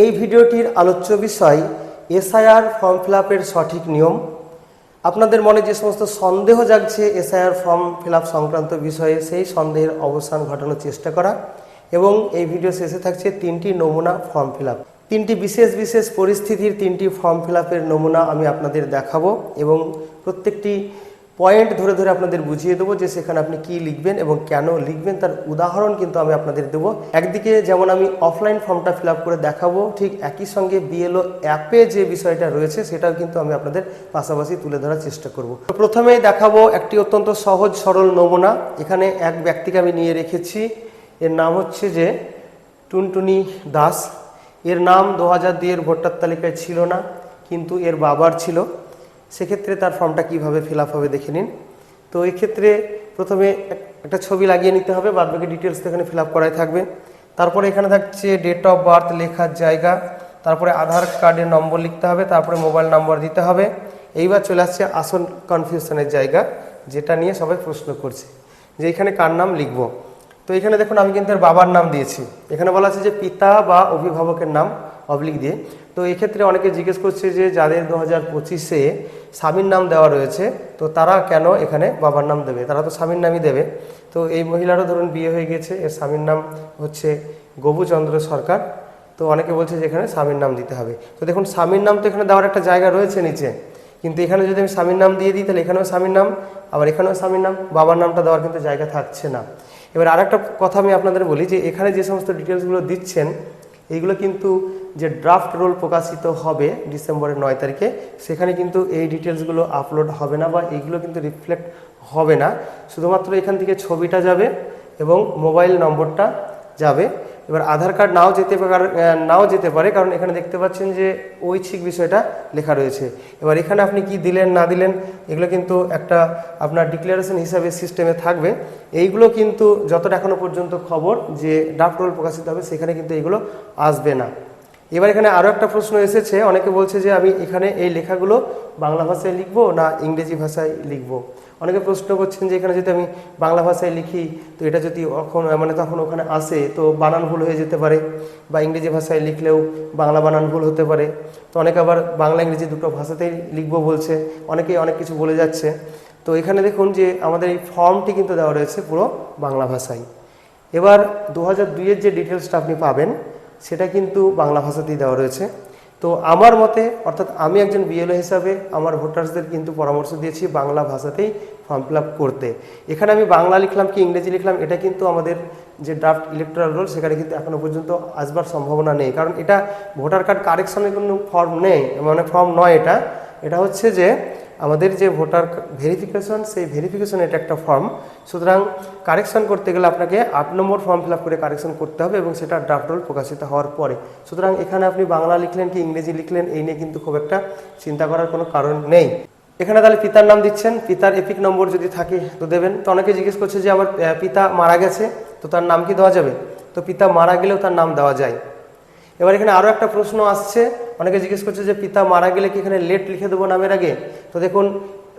এই ভিডিওটির আলোচ্য বিষয় এসআইআর ফর্ম ফিল সঠিক নিয়ম। আপনাদের মনে যে সমস্ত সন্দেহ জাগছে, এসআইআর ফর্ম ফিল সংক্রান্ত বিষয়ে সেই সন্দেহের অবসান ঘটানোর চেষ্টা করা এবং এই ভিডিও শেষে থাকছে তিনটি নমুনা ফর্ম ফিল তিনটি বিশেষ বিশেষ পরিস্থিতির তিনটি ফর্ম ফিল নমুনা আমি আপনাদের দেখাবো এবং প্রত্যেকটি পয়েন্ট ধরে ধরে আপনাদের বুঝিয়ে দেবো যে সেখানে আপনি কি লিখবেন এবং কেন লিখবেন, তার উদাহরণ কিন্তু আমি আপনাদের দেবো। একদিকে যেমন আমি অফলাইন ফর্মটা ফিল করে দেখাবো, ঠিক একই সঙ্গে বিএলও অ্যাপে যে বিষয়টা রয়েছে সেটাও কিন্তু আমি আপনাদের পাশাপাশি তুলে ধরার চেষ্টা করব। প্রথমেই দেখাবো একটি অত্যন্ত সহজ, সরল নমুনা। এখানে এক ব্যক্তিকে আমি নিয়ে রেখেছি। এর নাম হচ্ছে যে টুনটুনি দাস। এর নাম দু হাজার দুইয়ের ভোটার তালিকায় ছিল না, কিন্তু এর বাবার ছিল। সেক্ষেত্রে তার ফর্মটা কীভাবে ফিল হবে দেখে নিন। তো এই ক্ষেত্রে প্রথমে একটা ছবি লাগিয়ে নিতে হবে, বাদ বাকি ডিটেলস এখানে ফিল আপ করাই থাকবে। তারপরে এখানে থাকছে ডেট অফ বার্থ লেখার জায়গা, তারপরে আধার কার্ডের নম্বর লিখতে হবে, তারপরে মোবাইল নম্বর দিতে হবে। এইবার চলে আসছে আসল কনফিউশনের জায়গা, যেটা নিয়ে সবাই প্রশ্ন করছে, যে এখানে কার নাম লিখব? তো এখানে দেখুন আমি কিন্তু বাবার নাম দিয়েছি। এখানে বলা আছে যে পিতা বা অভিভাবকের নাম অবলিক দিয়ে। তো এক্ষেত্রে অনেকে জিজ্ঞেস করছে যে যাদের দু হাজার পঁচিশে স্বামীর নাম দেওয়া রয়েছে, তো তারা কেন এখানে বাবার নাম দেবে? তারা তো স্বামীর নামই দেবে। তো এই মহিলারও ধরুন বিয়ে হয়ে গেছে, এর স্বামীর নাম হচ্ছে গবুচন্দ্র সরকার। তো অনেকে বলছে যে এখানে স্বামীর নাম দিতে হবে। তো দেখুন, স্বামীর নাম তো এখানে দেওয়ার একটা জায়গা রয়েছে নিচে। কিন্তু এখানে যদি আমি স্বামীর নাম দিয়ে দিই, তাহলে এখানেও স্বামীর নাম, আবার এখানেও স্বামীর নাম, বাবার নামটা দেওয়ার কিন্তু জায়গা থাকছে না। এবার আরেকটা কথা আমি আপনাদের বলি যে, এখানে যে সমস্ত ডিটেলসগুলো দিচ্ছেন এইগুলো কিন্তু যে ড্রাফট রোল প্রকাশিত হবে ডিসেম্বরের নয় তারিখে, সেখানে কিন্তু এই ডিটেলসগুলো আপলোড হবে না বা এইগুলো কিন্তু রিফ্লেক্ট হবে না। শুধুমাত্র এখান থেকে ছবিটা যাবে এবং মোবাইল নম্বরটা যাবে। এবার আধার কার্ড নাও যেতে পারে নাও যেতে পারে, কারণ এখানে দেখতে পাচ্ছেন যে ঐচ্ছিক বিষয়টা লেখা রয়েছে। এবার এখানে আপনি কি দিলেন, না দিলেন, এগুলো কিন্তু একটা আপনার ডিক্লারেশন হিসাবে সিস্টেমে থাকবে। এইগুলো কিন্তু যতটা এখনও পর্যন্ত খবর যে ড্রাফট রোল প্রকাশিত হবে, সেখানে কিন্তু এগুলো আসবে না। এবার এখানে আরও একটা প্রশ্ন এসেছে, অনেকে বলছে যে আমি এখানে এই লেখাগুলো বাংলা ভাষায় লিখব না ইংরেজি ভাষায় লিখব? অনেকে প্রশ্ন করছেন যে এখানে যদি আমি বাংলা ভাষায় লিখি, তো এটা যদি এখন মানে তখন ওখানে আসে, তো বানান ভুল হয়ে যেতে পারে, বা ইংরেজি ভাষায় লিখলেও বাংলা বানান ভুল হতে পারে। তো অনেকে আবার বাংলা, ইংরেজি দুটো ভাষাতেই লিখব বলছে, অনেকেই অনেক কিছু বলে যাচ্ছে। তো এখানে দেখুন যে আমাদের এই ফর্মটি কিন্তু দেওয়া রয়েছে পুরো বাংলা ভাষায়। এবার দু হাজার দুইয়ের যে ডিটেলসটা আপনি পাবেন সেটা কিন্তু বাংলা ভাষাতেই দেওয়া রয়েছে। তো আমার মতে, অর্থাৎ আমি একজন বিএলও হিসাবে আমার ভোটার্সদের কিন্তু পরামর্শ দিয়েছি বাংলা ভাষাতেই ফর্ম ফিল করতে। এখানে আমি বাংলা লিখলাম কি ইংরেজি লিখলাম, এটা কিন্তু আমাদের যে ড্রাফট ইলেকট্রাল রোল সেখানে কিন্তু এখনও পর্যন্ত আসবার সম্ভাবনা নেই। কারণ এটা ভোটার কার্ড কারেকশনের কোনো ফর্ম নেই মানে ফর্ম নয় এটা। এটা হচ্ছে যে আমাদের যে ভোটার ভেরিফিকেশন সেই ভেরিফিকেশন এটা একটা ফর্ম সুতরাং কারেকশন করতে গেলে আপনাকে আট নম্বর ফর্ম ফিল করে কারেকশন করতে হবে এবং সেটা ড্রাফট রোল প্রকাশিত হওয়ার পরে। সুতরাং এখানে আপনি বাংলা লিখলেন কি ইংরেজি লিখলেন, এই নিয়ে কিন্তু খুব একটা চিন্তা করার কোনো কারণ নেই। এখানে তাহলে পিতার নাম দিচ্ছেন, পিতার এপিক নম্বর যদি থাকে তো দেবেন। তো অনেকে জিজ্ঞেস করছে যে আমার পিতা মারা গেছে, তো তার নাম কি দেওয়া যাবে? তো পিতা মারা গেলেও তার নাম দেওয়া যায়। এবার এখানে আরও একটা প্রশ্ন আসছে। অনেকে জিজ্ঞেস করছে যে পিতা মারা গেলে কি এখানে লেট লিখে দেবো নামের আগে? তো দেখুন,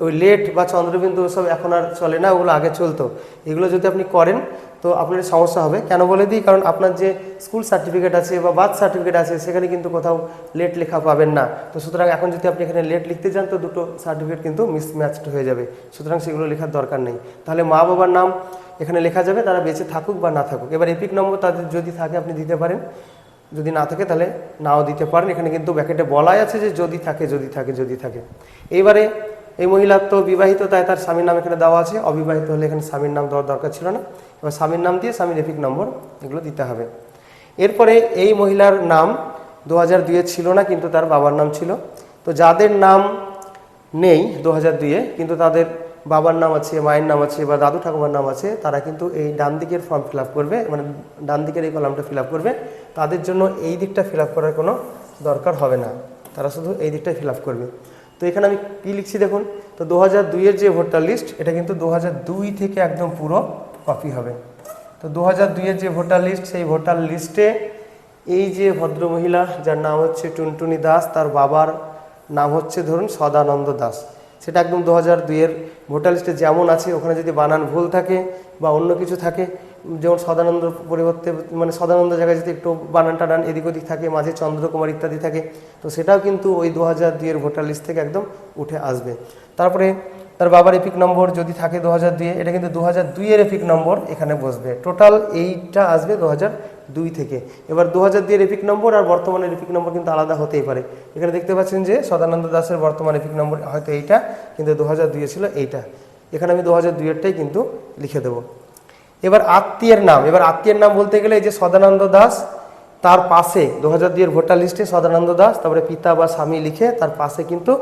ওই লেট বা চন্দ্রবিন্দু ওসব এখন আর চলে না, ওগুলো আগে চলতো। এগুলো যদি আপনি করেন, তো আপনার সমস্যা হবে। কেন বলে দিই? কারণ আপনার যে স্কুল সার্টিফিকেট আছে বা বার্থ সার্টিফিকেট আছে, সেখানে কিন্তু কোথাও লেট লেখা পাবেন না। তো সুতরাং এখন যদি আপনি এখানে লেট লিখতে চান তো দুটো সার্টিফিকেট কিন্তু মিসম্যাচড হয়ে যাবে। সুতরাং সেগুলো লেখার দরকার নেই। তাহলে মা বাবার নাম এখানে লেখা যাবে, তারা বেঁচে থাকুক বা না থাকুক। এবার এপিক নম্বর তাদের যদি থাকে, আপনি দিতে পারেন। যদি না থাকে তাহলে নাও দিতে পারেন। এখানে কিন্তু ব্যাকেটে বলাই আছে যে যদি থাকে যদি থাকে যদি থাকে। এইবারে এই মহিলার তো বিবাহিত, তাই তার স্বামীর নাম এখানে দেওয়া আছে। অবিবাহিত হলে এখানে স্বামীর নাম দেওয়ার দরকার ছিল না। এবার স্বামীর নাম দিয়ে স্বামীর এপিক নম্বর এগুলো দিতে হবে। এরপরে এই মহিলার নাম দু হাজার দুয়ে ছিল না, কিন্তু তার বাবার নাম ছিল। তো যাদের নাম নেই দু হাজার দুইয়ে, কিন্তু তাদের বাবার নাম আছে, মায়ের নাম আছে বা দাদু ঠাকুমার নাম আছে, তারা কিন্তু এই ডান দিকের ফর্ম ফিল করবে মানে ডান দিকের এই কলামটা ফিল করবে। তাদের জন্য এই দিকটা ফিল করার কোনো দরকার হবে না। তারা শুধু এই দিকটাই ফিল করবে। তো এখানে আমি কী লিখছি দেখুন? তো দু হাজার দুইয়ের যে ভোটার লিস্ট এটা কিন্তু দু হাজার দুই থেকে একদম পুরো কপি হবে। তো দু হাজার দুইয়ের যে ভোটার লিস্ট সেই ভোটার লিস্টে এই যে ভদ্রমহিলা, যার নাম হচ্ছে টুনটুনি দাস, তার বাবার নাম হচ্ছে ধরুন সদানন্দ দাস। সেটা একদম দু হাজার দুইয়ের ভোটার লিস্টে যেমন আছে, ওখানে যদি বানান ভুল থাকে বা অন্য কিছু থাকে, যেমন সদানন্দ পরিবর্তে মানে সদানন্দ জায়গায় যদি একটু বানান টানান এদিক ওদিক থাকে, মাঝে চন্দ্রকুমার ইত্যাদি থাকে, তো সেটাও কিন্তু ওই দু হাজার দুইয়ের ভোটার লিস্ট থেকে একদম উঠে আসবে। তারপরে তার বাবার এপিক নম্বর যদি থাকে দু হাজার দুইয়ে এটা কিন্তু দু হাজার দুইয়ের এপিক নম্বর এখানে বসবে। টোটাল এইটা আসবে দু হাজার দুই থেকে। এবার দু হাজার দুইয়ের এপিক নম্বর আর বর্তমানের এপিক নম্বর কিন্তু আলাদা হতেই পারে। এখানে দেখতে পাচ্ছেন যে সদানন্দ দাসের বর্তমান এপিক নম্বর হয়তো এইটা, কিন্তু দু হাজার দুইয়ে ছিল এইটা। এখানে আমি দু হাজার দুইয়েরটাই কিন্তু লিখে দেবো। এবার আত্মীয়ের নাম, এবার আত্মীয়ের নাম বলতে গেলে যে সদানন্দ দাস, তার পাশে দু হাজার দুইয়ের ভোটার লিস্টে সদানন্দ দাস, তারপরে পিতা বা স্বামী লিখে তার পাশে কিন্তু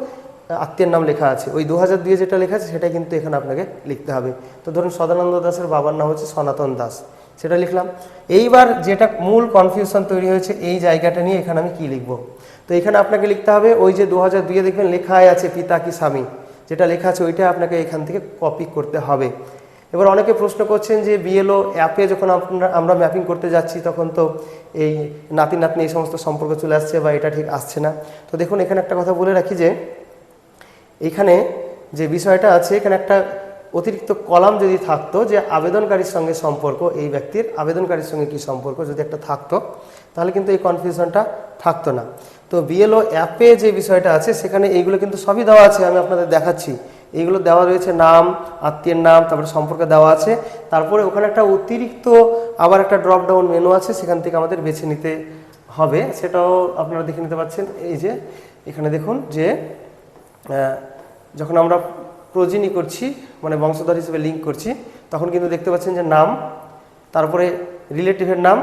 আত্মীয়ের নাম লেখা আছে। ওই দু হাজার দুইয়ে যেটা লেখা আছে, সেটাই কিন্তু এখানে আপনাকে লিখতে হবে। তো ধরুন সদানন্দ দাসের বাবার নাম হচ্ছে সনাতন দাস। সেটা লিখলাম। এইবার যেটা মূল কনফিউশন তৈরি হয়েছে, এই জায়গাটা নিয়ে এখানে আমি কি লিখব? তো এখানে আপনাকে লিখতে হবে, ওই যে দু হাজার দুইয়ে দেখবেন লেখাই আছে, পিতা কি স্বামী। যেটা লেখা আছে, ওইটা আপনাকে এখান থেকে কপি করতে হবে। এবার অনেকে প্রশ্ন করছেন যে, বিএলও অ্যাপে যখন আপনারা আমরা ম্যাপিং করতে যাচ্ছি, তখন তো এই নাতি নাতনি এই সমস্ত সম্পর্ক চলে আসছে বা এটা ঠিক আসছে না। তো দেখুন, এখানে একটা কথা বলে রাখি যে এখানে যে বিষয়টা আছে, এখানে একটা অতিরিক্ত কলাম যদি থাকতো যে আবেদনকারীর সঙ্গে সম্পর্ক, এই ব্যক্তির আবেদনকারীর সঙ্গে কি সম্পর্ক যদি একটা থাকতো, তাহলে কিন্তু এই কনফিউশনটা থাকতো না। তো বিএলও অ্যাপে যে বিষয়টা আছে, সেখানে এইগুলো কিন্তু সবই দেওয়া আছে, আমি আপনাদের দেখাচ্ছি। এইগুলো দেওয়া রয়েছে নাম, আত্মীয়ের নাম, তারপরে সম্পর্কে দেওয়া আছে। তারপরে ওখানে একটা অতিরিক্ত আবার একটা ড্রপ ডাউন মেনু আছে, সেখান থেকে আমাদের বেছে নিতে হবে। সেটাও আপনারা দেখে নিতে পারছেন এই যে, এখানে দেখুন যে যখন আমরা প্রোজিনি করছি মানে বংশধর হিসেবে লিঙ্ক করছি, তখন কিন্তু দেখতে পাচ্ছেন যে নাম, তারপরে রিলেটিভের নাম,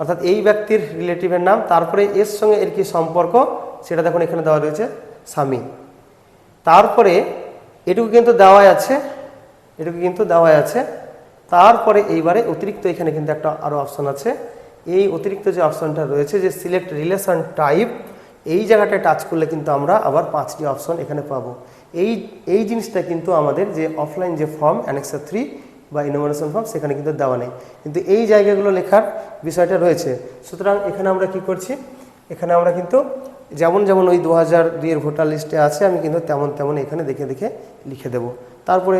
অর্থাৎ এই ব্যক্তির রিলেটিভের নাম, তারপরে এর সঙ্গে এর কি সম্পর্ক, সেটা দেখুন এখানে দেওয়া রয়েছে স্বামী। তারপরে এটুকু কিন্তু দেওয়াই আছে, এটুকু কিন্তু দেওয়াই আছে। তারপরে এইবারে অতিরিক্ত এখানে কিন্তু একটা আরও অপশন আছে। এই অতিরিক্ত যে অপশনটা রয়েছে, যে সিলেক্ট রিলেশন টাইপ এই জায়গাটায় টাচ করলে কিন্তু আমরা আবার পাঁচটি অপশন এখানে পাবো। এই এই জিনিসটা কিন্তু আমাদের যে অফলাইন যে ফর্ম অ্যানেক্সার থ্রি বা ইনোমিনেশন ফর্ম সেখানে কিন্তু দেওয়া নেই। কিন্তু এই জায়গাগুলো লেখার বিষয়টা রয়েছে। সুতরাং এখানে আমরা কি করছি? এখানে আমরা কিন্তু যেমন যেমন ওই দু হাজার দুইয়ের ভোটার লিস্টে আছে, আমি কিন্তু তেমন তেমন এখানে দেখে দেখে লিখে দেব। তারপরে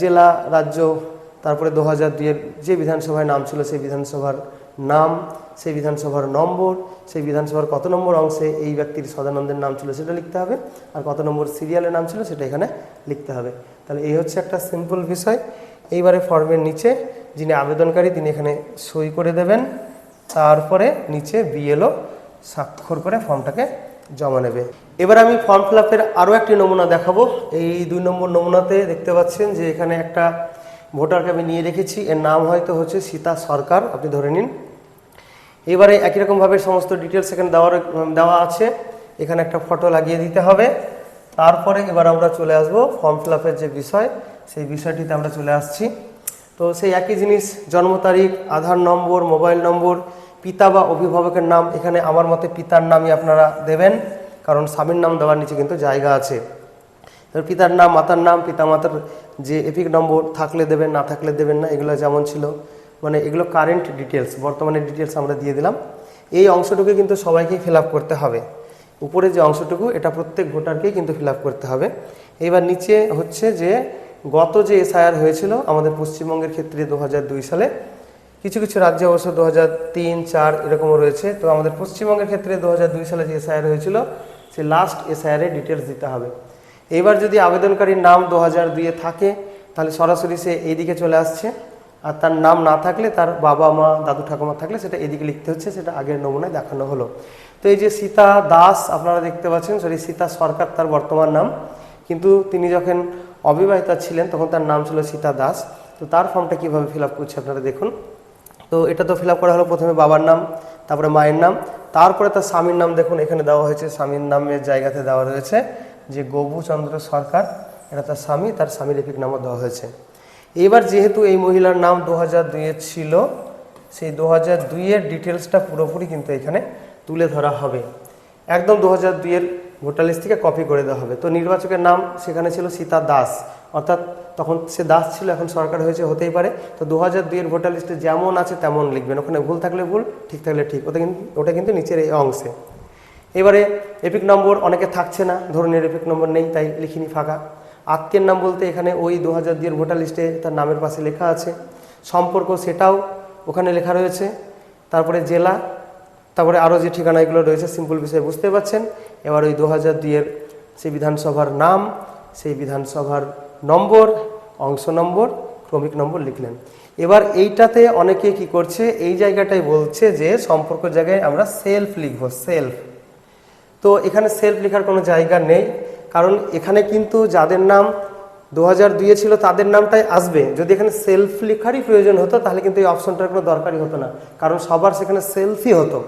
জেলা, রাজ্য, তারপরে দু হাজার দুইয়ের যে বিধানসভায় নাম ছিল সেই বিধানসভার নাম, সেই বিধানসভার নম্বর, সেই বিধানসভার কত নম্বর অংশে এই ব্যক্তির সদানন্দের নাম ছিল সেটা লিখতে হবে আর কত নম্বর সিরিয়ালের নাম ছিল সেটা এখানে লিখতে হবে। তাহলে এই হচ্ছে একটা সিম্পল বিষয়। এইবারে ফর্মের নিচে যিনি আবেদনকারী তিনি এখানে সই করে দেবেন, তারপরে নিচে বিএলও স্বাক্ষর করে ফর্মটাকে জমা নেবে। এবার আমি ফর্ম ফিল আপের আরও একটি নমুনা দেখাবো। এই দুই নম্বর নমুনাতে দেখতে পাচ্ছেন যে এখানে একটা ভোটারকে আমি নিয়ে রেখেছি এর নাম হয়তো হচ্ছে সীতা সরকার, আপনি ধরে নিন। এবারে একই রকমভাবে সমস্ত ডিটেলস এখানে দেওয়ার দেওয়া আছে। এখানে একটা ফটো লাগিয়ে দিতে হবে। তারপরে এবার আমরা চলে আসব ফর্ম ফিল যে বিষয়, সেই বিষয়টিতে আমরা চলে আসছি। তো সেই একই জিনিস, জন্ম তারিখ, আধার নম্বর মোবাইল নম্বর, পিতা বা অভিভাবকের নাম, এখানে আমার মতে পিতার নামই আপনারা দেবেন। কারণ স্বামীর নাম দেওয়ার নিচে কিন্তু জায়গা আছে। এবার পিতার নাম, মাতার নাম পিতা মাতার যে এপিক নম্বর, থাকলে দেবেন, না থাকলে দেবেন না, এগুলো যেমন ছিল মানে এগুলো কারেন্ট ডিটেলস বর্তমানে ডিটেলস আমরা দিয়ে দিলাম। এই অংশটুকু কিন্তু সবাইকেই ফিল করতে হবে। উপরে যে অংশটুকু, এটা প্রত্যেক ভোটারকেই কিন্তু ফিল করতে হবে। এবার নিচে হচ্ছে যে, গত যে এসআইআর হয়েছিল, আমাদের পশ্চিমবঙ্গের ক্ষেত্রে দু হাজার দুই সালে, কিছু কিছু রাজ্যে অবশ্য দু হাজার তিন, চার এরকমও রয়েছে। তো আমাদের পশ্চিমবঙ্গের ক্ষেত্রে দু হাজার দুই সালে যে এসআইআর হয়েছিল সে লাস্ট এসআইআরের ডিটেলস দিতে হবে। এবার যদি আবেদনকারীর নাম দু হাজার দুইয়ে থাকে, তাহলে সরাসরি সে এইদিকে চলে আসছে। আর তার নাম না থাকলে, তার বাবা মা, দাদু ঠাকুমা থাকলে সেটা এদিকে লিখতে হচ্ছে, সেটা আগের নমুনায় দেখানো হলো। তো এই যে সীতা দাস, আপনারা দেখতে পাচ্ছেন, সরি, সীতা সরকার তার বর্তমান নাম। কিন্তু তিনি যখন অবিবাহিতা ছিলেন, তখন তার নাম ছিল সীতা দাস। তো তার ফর্মটা কীভাবে ফিল আপ করছে আপনারা দেখুন। তো এটা তো ফিল আপ করা হলো প্রথমে বাবার নাম, তারপরে মায়ের নাম, তারপরে তার স্বামীর নাম দেখুন, এখানে দেওয়া হয়েছে, স্বামীর নামের জায়গাতে দেওয়া রয়েছে। যে গবুচন্দ্র সরকার, এটা তার স্বামী, তার স্বামীর এপিক নামও দেওয়া হয়েছে। এবার যেহেতু এই মহিলার নাম দু হাজার দুইয়ের ছিল, সেই দু হাজার দুইয়ের ডিটেলসটা পুরোপুরি কিন্তু এখানে তুলে ধরা হবে। একদম দু হাজার দুইয়ের ভোটার লিস্ট থেকে কপি করে দেওয়া হবে। তো নির্বাচকের নাম সেখানে ছিল সীতা দাস। অর্থাৎ তখন সে দাস ছিল, এখন সরকার হয়েছে, হতেই পারে। তো দু হাজার দুইয়ের ভোটার লিস্টে যেমন আছে তেমন লিখবেন। ওখানে ভুল থাকলে ভুল, ঠিক থাকলে ঠিক। ওটা কিন্তু ওটা কিন্তু নিচের এই অংশে। এবারে এপিক নম্বর অনেকে থাকছে না ধরুন এর এপিক নম্বর নেই, তাই লিখিনি ফাঁকা। আত্মীয়ের নাম বলতে এখানে ওই দু হাজার দুইয়ের ভোটার লিস্টে তার নামের পাশে লেখা আছে। সম্পর্ক সেটাও ওখানে লেখা রয়েছে। তারপরে জেলা, তারপরে আরও যে ঠিকানাগুলো রয়েছে সিম্পল বিষয়ে বুঝতে পারছেন। এবার ওই দু হাজার দুইয়ের সেই বিধানসভার নাম, সেই বিধানসভার নম্বর, অংশ নম্বর, ক্রমিক নম্বর লিখলেন। এবার এইটাতে অনেকে কি করছে, এই জায়গাটাই বলছে যে সম্পর্ক জায়গায় আমরা সেলফ লিখব সেলফ তো এখানে সেলফ লেখার কোনো জায়গা নেই। কারণ এখানে কিন্তু যাদের নাম দু হাজার দুইয়ে ছিল, তাদের নামটাই আসবে। যদি এখানে সেলফ লেখারই প্রয়োজন হতো, তাহলে কিন্তু এই অপশনটার কোনো দরকারই হতো না। কারণ সবার সেখানে সেলফই হতো।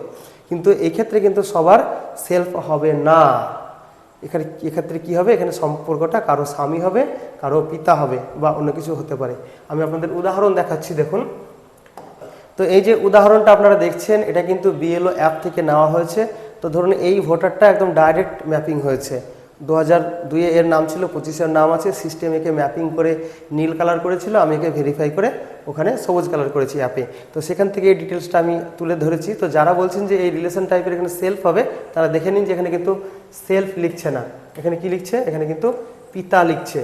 কিন্তু এক্ষেত্রে কিন্তু সবার সেলফ হবে না। এখানে এক্ষেত্রে কি হবে? এখানে সম্পর্কটা কারও স্বামী হবে, কারও পিতা হবে বা অন্য কিছু হতে পারে। আমি আপনাদের উদাহরণ দেখাচ্ছি, দেখুন। তো এই যে উদাহরণটা আপনারা দেখছেন, এটা কিন্তু বিএলও অ্যাপ থেকে নেওয়া হয়েছে। তো ধরুন এই ভোটারটা একদম ডাইরেক্ট ম্যাপিং হয়েছে। দু হাজার দুইয়ে এর নাম ছিল পঁচিশের নাম আছে সিস্টেম একে ম্যাপিং করে নীল কালার করেছিল, আমি একে ভেরিফাই করে ওখানে সবুজ কালার করেছি অ্যাপে তো সেখান থেকে এই ডিটেলসটা আমি তুলে ধরেছি। তো যারা বলছেন যে এই রিলেশন টাইপের এখানে সেলফ হবে, তারা দেখে নিন যে এখানে কিন্তু সেলফ লিখছে না। এখানে কি লিখছে? এখানে কিন্তু পিতা লিখছে।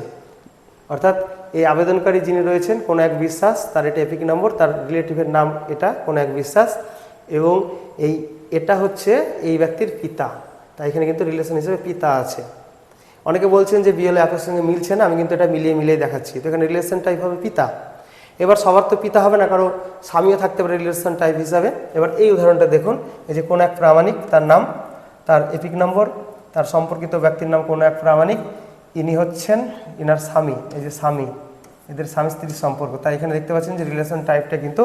অর্থাৎ এই আবেদনকারী যিনি রয়েছেন, কোনো এক বিশ্বাস, তার এটা এপিক নম্বর, তার রিলেটিভের নাম এটা, কোনো এক বিশ্বাস। এবং এই এটা হচ্ছে এই ব্যক্তির পিতা। তাই এখানে কিন্তু রিলেশন হিসেবে পিতা আছে। অনেকে বলছেন যে বিএল অ্যাপের সঙ্গে মিলছে না, আমি কিন্তু এটা মিলিয়ে মিলিয়ে দেখাচ্ছি। তো এখানে রিলেশন টাইপ হবে পিতা। এবার সবার তো পিতা হবে না, কারও স্বামীও থাকতে পারে রিলেশন টাইপ হিসাবে। এবার এই উদাহরণটা দেখুন, এই যে কোন এক প্রামাণিক, তার নাম, তার এপিক নম্বর, তার সম্পর্কিত ব্যক্তির নাম কোনো এক প্রামাণিক, ইনি হচ্ছেন ইনার স্বামী, এই যে স্বামী, এদের স্বামী স্ত্রীর সম্পর্ক। তাই এখানে দেখতে পাচ্ছেন যে রিলেশন টাইপটা কিন্তু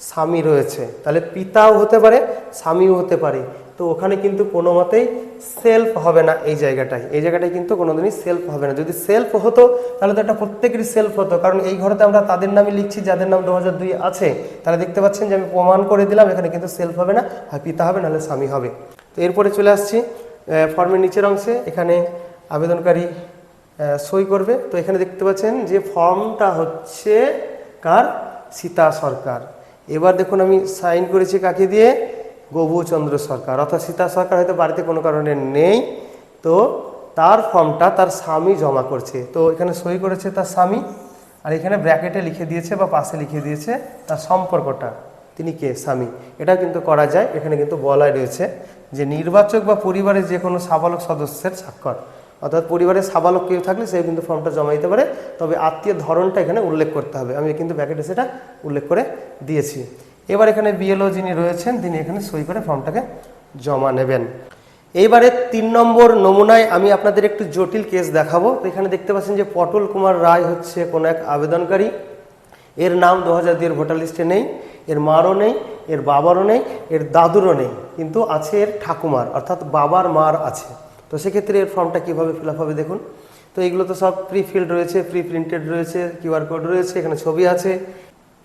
স্বামী রয়েছে। তাহলে পিতাও হতে পারে, স্বামীও হতে পারে। তো ওখানে কিন্তু কোনো মতেই সেলফ হবে না এই জায়গাটায়। এই জায়গাটায় কিন্তু কোনোদিনই সেলফ হবে না। যদি সেলফ হতো, তাহলে তো একটা প্রত্যেকেরই সেলফ হতো। কারণ এই ঘরেতে আমরা তাদের নামই লিখছি, যাদের নাম দু হাজার দুই আছে। তাহলে দেখতে পাচ্ছেন যে আমি প্রমাণ করে দিলাম, এখানে কিন্তু সেলফ হবে না। হয় পিতা হবে, নাহলে স্বামী হবে। তো এরপরে চলে আসছি ফর্মের নিচের অংশে। এখানে আবেদনকারী সই করবে। তো এখানে দেখতে পাচ্ছেন যে ফর্মটা হচ্ছে কার? সীতা সরকার। এবার দেখুন আমি সাইন করেছি কাকে দিয়ে? গবুচন্দ্র সরকার। অর্থাৎ সীতা সরকার হয়তো বাড়িতে কোনো কারণে নেই। তো তার ফর্মটা তার স্বামী জমা করছে। তো এখানে সই করেছে তার স্বামী। আর এখানে ব্র্যাকেটে লিখে দিয়েছে বা পাশে লিখে দিয়েছে তার সম্পর্কটা। তিনি কে? স্বামী। এটা কিন্তু করা যায়। এখানে কিন্তু বলাই রয়েছে যে নির্বাচক বা পরিবারের যে কোনো সাবালক সদস্যের স্বাক্ষর। অর্থাৎ পরিবারের সাবালক কেউ থাকলে সে কিন্তু ফর্মটা জমা দিতে পারে। তবে আত্মীয় ধরনটা এখানে উল্লেখ করতে হবে। আমি কিন্তু ব্যাকেটে সেটা উল্লেখ করে দিয়েছি। এবার এখানে বিএলও যিনি রয়েছেন, তিনি এখানে সই করে ফর্মটাকে জমা নেবেন। এইবারে তিন নম্বর নমুনায় আমি আপনাদের একটু জটিল কেস দেখাবো। তো এখানে দেখতে পাচ্ছেন যে পটল কুমার রায় হচ্ছে কোনো এক আবেদনকারী। এর নাম দু হাজার দুইয়ের ভোটার লিস্টে নেই, এর মারও নেই, এর বাবারও নেই, এর দাদুরও নেই, কিন্তু আছে এর ঠাকুমার, অর্থাৎ বাবার মার আছে। তো সেক্ষেত্রে এর ফর্মটা কীভাবে ফিল হবে দেখুন। তো এগুলো তো সব প্রি ফিল্ড রয়েছে প্রি প্রিন্টেড রয়েছে কিউআর কোড রয়েছে, এখানে ছবি আছে।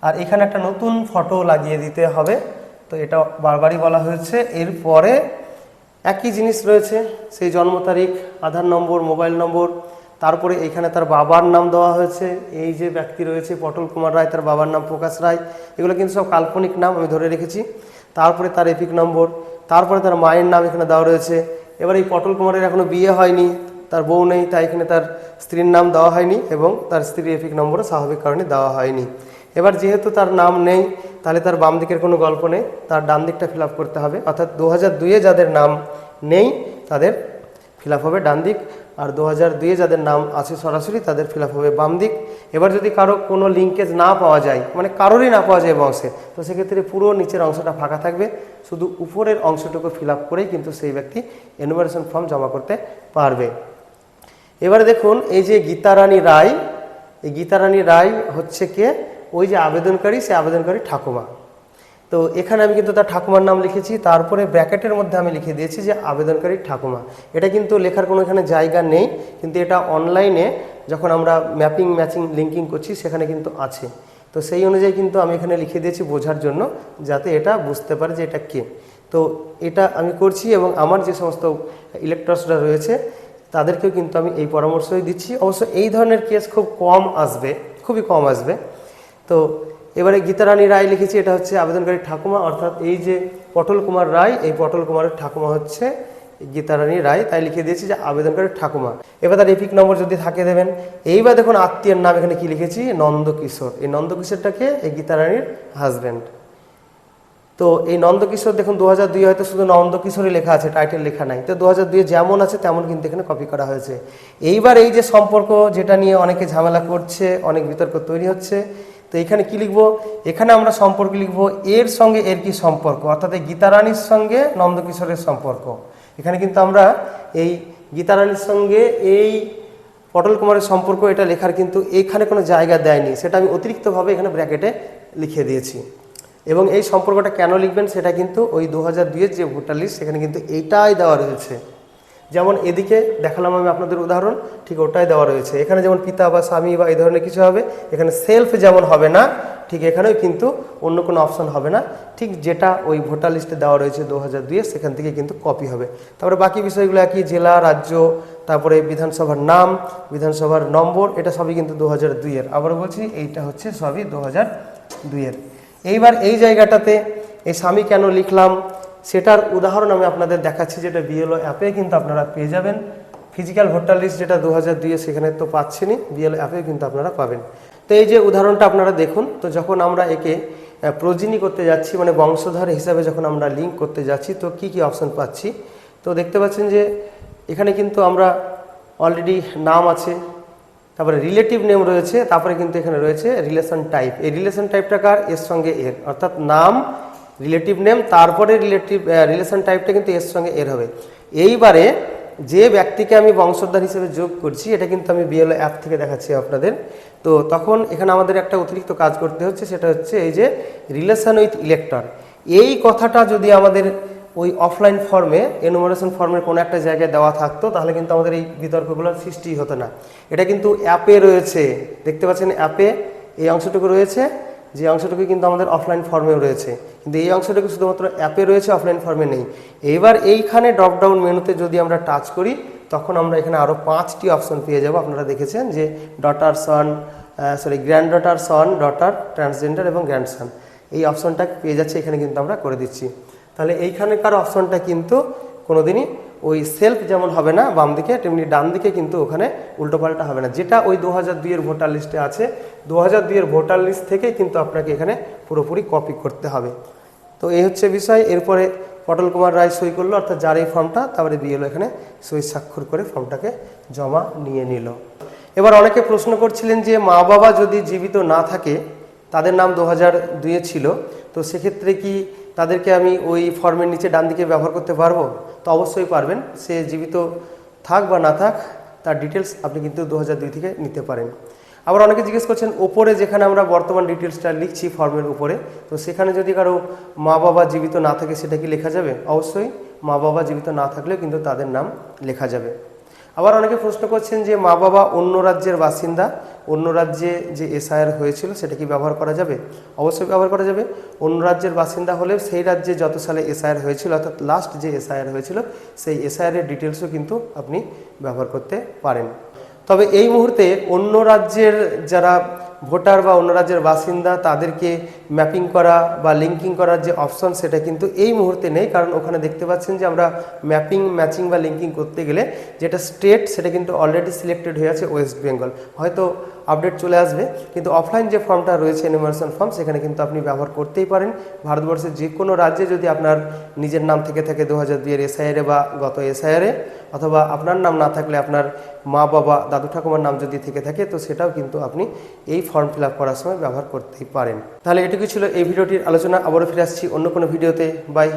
আর এখানে একটা নতুন ফটো লাগিয়ে দিতে হবে। তো এটা বারবারই বলা হয়েছে। এরপরে একই জিনিস রয়েছে, সেই জন্ম তারিখ, আধার নম্বর, মোবাইল নম্বর, তারপরে এখানে তার বাবার নাম দেওয়া হয়েছে। এই যে ব্যক্তি রয়েছে, পটল কুমার রায়, তার বাবার নাম প্রকাশ রায়। এগুলো কিন্তু সব কাল্পনিক নাম, আমি ধরে রেখেছি। তারপরে তার এপিক নম্বর, তারপরে তার মায়ের নাম এখানে দেওয়া রয়েছে। এবার এই পটল কুমারের এখনও বিয়ে হয়নি, তার বউ নেই, তাই এখানে তার স্ত্রীর নাম দেওয়া হয়নি এবং তার স্ত্রীর এফিক নম্বরও স্বাভাবিক কারণে দেওয়া হয়নি। এবার যেহেতু তার নাম নেই, তাহলে তার বাম দিকের কোনো গল্প নেই, তার ডান দিকটা ফিল করতে হবে। অর্থাৎ দু হাজার দুইয়ে যাদের নাম নেই, তাদের ফিল হবে ডান দিক। আর দু হাজার দুইয়ে যাদের নাম আছে সরাসরি তাদের ফিল হবে বাম দিক। এবার যদি কারও কোনো লিঙ্কেজ না পাওয়া যায় মানে কারোরই না পাওয়া যায় বংশে তো সেক্ষেত্রে পুরো নিচের অংশটা ফাঁকা থাকবে। শুধু উপরের অংশটুকু ফিল আপ করেই কিন্তু সেই ব্যক্তি এনুমারেশন ফর্ম জমা করতে পারবে। এবারে দেখুন, এই যে গীতারানী রায়, এই গীতারানী রায় হচ্ছে কে? ওই যে আবেদনকারী, সে আবেদনকারী ঠাকুমা। তো এখানে আমি কিন্তু তার ঠাকুমার নাম লিখেছি, তারপরে ব্র্যাকেটের মধ্যে আমি লিখে দিয়েছি যে আবেদনকারী ঠাকুমা। এটা কিন্তু লেখার কোনো এখানে জায়গা নেই, কিন্তু এটা অনলাইনে যখন আমরা ম্যাপিং, ম্যাচিং, লিঙ্কিং করছি সেখানে কিন্তু আছে। তো সেই অনুযায়ী কিন্তু আমি এখানে লিখে দিয়েছি বোঝার জন্য, যাতে এটা বুঝতে পারে যে এটা কে। তো এটা আমি করছি এবং আমার যে সমস্ত ইলেকট্রসরা রয়েছে, তাদেরকেও কিন্তু আমি এই পরামর্শই দিচ্ছি। অবশ্য এই ধরনের কেস খুব কম আসবে, খুবই কম আসবে। তো এবারে গীতারানী রায় লিখেছি, এটা হচ্ছে আবেদনকারী ঠাকুমা, অর্থাৎ এই যে পটল কুমার রায়, এই পটল কুমারের ঠাকুমা হচ্ছে গীতারানী রায়, তাই লিখে দিয়েছি যে আবেদনকারী ঠাকুমা। এবার তার এপিক নম্বর যদি থাকে দেবেন। এইবার দেখুন আত্মীয়ের নাম এখানে কি লিখেছি? নন্দকিশোর। এই নন্দকিশোরটাকে এই গীতারানীর হাজব্যান্ড তো এই নন্দকিশোর দেখুন দু হাজার দুই হয়তো শুধু নন্দকিশোরই লেখা আছে টাইটেল লেখা নাই। তো দু হাজার দুই যেমন আছে, তেমন কিন্তু এখানে কপি করা হয়েছে। এইবার এই যে সম্পর্ক, যেটা নিয়ে অনেকে ঝামেলা করছে, অনেক বিতর্ক তৈরি হচ্ছে তো এখানে কি লিখব? এখানে আমরা সম্পর্ক লিখব এর সঙ্গে এর কি সম্পর্ক, অর্থাৎ গীতারানীর সঙ্গে নন্দকিশোরের সম্পর্ক। এখানে কিন্তু আমরা এই গীতারানীর সঙ্গে এই পটল কুমারের সম্পর্ক, এটা লেখার কিন্তু এখানে কোনো জায়গা দেয়নি। সেটা আমি অতিরিক্তভাবে এখানে ব্র্যাকেটে লিখে দিয়েছি। এবং এই সম্পর্কটা কেন লিখবেন সেটা কিন্তু ওই দু হাজার দুইয়ের যে ভোটার লিস্ট, সেখানে কিন্তু এইটাই দেওয়া রয়েছে। যেমন এদিকে দেখালাম আমি আপনাদের উদাহরণ, ঠিক ওটাই দেওয়া রয়েছে। এখানে যেমন পিতা বা স্বামী বা এই ধরনের কিছু হবে, এখানে সেলফ যেমন হবে না, ঠিক এখানেও কিন্তু অন্য কোনো অপশন হবে না। ঠিক যেটা ওই ভোটার লিস্টে দেওয়া রয়েছে দু হাজার দুইয়ে সেখান থেকে কিন্তু কপি হবে। তারপরে বাকি বিষয়গুলো একই, জেলা, রাজ্য, তারপরে বিধানসভার নাম, বিধানসভার নম্বর, এটা সবই কিন্তু দু হাজার দুইয়ের আবার বলছি, এইটা হচ্ছে সবই দু হাজার দুইয়ের এইবার এই জায়গাটাতে এই স্বামী কেন লিখলাম? সেটার উদাহরণ আমি আপনাদের দেখাচ্ছি, যেটা বিএলও অ্যাপে কিন্তু আপনারা পেয়ে যাবেন। ফিজিক্যাল ভোটার লিস্ট যেটা দু হাজার সেখানে তো পাচ্ছেনই বিএলও অ্যাপে কিন্তু আপনারা পাবেন। তো এই যে উদাহরণটা আপনারা দেখুন, তো যখন আমরা একে প্রজিনি করতে যাচ্ছি মানে বংশধর হিসাবে যখন আমরা লিঙ্ক করতে যাচ্ছি, তো কি কি অপশন পাচ্ছি? তো দেখতে পাচ্ছেন যে এখানে কিন্তু আমরা অলরেডি নাম আছে, তারপরে রিলেটিভ নেম রয়েছে, তারপরে কিন্তু এখানে রয়েছে রিলেশন টাইপ এই রিলেশন টাইপটা কার? এর সঙ্গে এর, অর্থাৎ নাম রিলেটিভ নেম তারপরে রিলেটিভ রিলেশন টাইপটা কিন্তু এর সঙ্গে এর হবে। এইবারে যে ব্যক্তিকে আমি বংশোদ্ধার হিসেবে যোগ করছি, এটা কিন্তু আমি বিএলও অ্যাপ থেকে দেখাচ্ছি আপনাদের। তো তখন এখানে আমাদের একটা অতিরিক্ত কাজ করতে হচ্ছে, সেটা হচ্ছে এই যে রিলেশন উইথ ইলেকটর এই কথাটা যদি আমাদের ওই অফলাইন ফর্মে এনুমারেশন ফর্মের কোনো একটা জায়গায় দেওয়া থাকতো, তাহলে কিন্তু আমাদের এই বিতর্কগুলোর সৃষ্টি হতো না। এটা কিন্তু অ্যাপে রয়েছে। দেখতে পাচ্ছেন অ্যাপে এই অংশটুকু রয়েছে। যে অংশটুকু কিন্তু আমাদের অফলাইন ফর্মেও রয়েছে। কিন্তু এই অংশটুকু শুধুমাত্র অ্যাপে রয়েছে অফলাইন ফর্মে নেই। এবার এইখানে ড্রপডাউন মেনুতে যদি আমরা টাচ করি, তখন আমরা এখানে আরও পাঁচটি অপশন পেয়ে যাব। আপনারা দেখেছেন যে daughter son sorry granddaughter son daughter transgender এবং গ্র্যান্ডসন এই অপশনটা পেয়ে যাচ্ছে, এখানে কিন্তু আমরা করে দিচ্ছি। তাহলে এইখানকার অপশনটা কিন্তু কোনোদিনই ওই সেলফ যেমন হবে না, বাম দিকে, তেমনি ডান দিকে কিন্তু ওখানে উল্টোপাল্টা হবে না। যেটা ওই দু হাজার দুইয়ের ভোটার লিস্টে আছে, দু হাজার দুইয়ের ভোটার লিস্ট থেকে কিন্তু আপনাকে এখানে পুরোপুরি কপি করতে হবে। তো এই হচ্ছে বিষয়। এরপরে পটল কুমার রায় সই করল, অর্থাৎ যার এই ফর্মটা তারপরে বিএলও এখানে সই স্বাক্ষর করে ফর্মটাকে জমা নিয়ে নিল। এবার অনেকে প্রশ্ন করছিলেন যে, মা বাবা যদি জীবিত না থাকে, তাদের নাম দু হাজার দুইয়ে ছিল, তো সেক্ষেত্রে কি তাদেরকে আমি ওই ফর্মের নিচে ডান দিকে ব্যবহার করতে পারব? তো অবশ্যই পারবেন। সে জীবিত থাক বা না থাক, তার ডিটেলস আপনি কিন্তু দু হাজার দুই থেকে নিতে পারেন। আবার অনেকে জিজ্ঞেস করছেন, ওপরে যেখানে আমরা বর্তমান ডিটেলসটা লিখছি ফর্মের উপরে, তো সেখানে যদি কারও মা বাবা জীবিত না থাকে, সেটা কি লেখা যাবে? অবশ্যই মা বাবা জীবিত না থাকলেও কিন্তু তাদের নাম লেখা যাবে। আবার অনেকে প্রশ্ন করছেন যে মা বাবা অন্য রাজ্যের বাসিন্দা, অন্য রাজ্যে যে এসআইআর হয়েছিল সেটা কি ব্যবহার করা যাবে? অবশ্যই ব্যবহার করা যাবে। অন্য রাজ্যের বাসিন্দা হলে সেই রাজ্যে যত সালে এসআইআর হয়েছিল, অর্থাৎ লাস্ট যে এসআইআর হয়েছিল, সেই এসআইআরের ডিটেলসও কিন্তু আপনি ব্যবহার করতে পারেন। তবে এই মুহূর্তে অন্য রাজ্যের যারা ভোটার বা অন্য রাজ্যের বাসিন্দা তাদেরকে ম্যাপিং করা বা লিঙ্কিং করার যে অপশন, সেটা কিন্তু এই মুহূর্তে নেই। কারণ ওখানে দেখতে পাচ্ছেন যে আমরা ম্যাপিং, ম্যাচিং বা লিঙ্কিং করতে গেলে যেটা স্টেট, সেটা কিন্তু অলরেডি সিলেক্টেড হয়ে আছে ওয়েস্ট বেঙ্গল হয়তো আপডেট চলে আসবে, কিন্তু অফলাইন যে ফর্মটা রয়েছে এনিমারেশন ফর্ম সেখানে কিন্তু আপনি ব্যবহার করতেই পারেন। ভারতবর্ষের যে কোনো রাজ্যে যদি আপনার নিজের নাম থেকে থাকে দু হাজার দুইয়ের এসআইআরে বা গত এসআইআরে অথবা আপনার নাম না থাকলে আপনার মা, বাবা, দাদু, ঠাকুমার নাম যদি থেকে থাকে, তো সেটাও কিন্তু আপনি এই ফর্ম ফিল করার সময় ব্যবহার করতেই পারেন। তাহলে এটুকুই ছিল এই ভিডিওটির আলোচনা। আবারও ফিরে আসছি অন্য কোনো ভিডিওতে। বাই।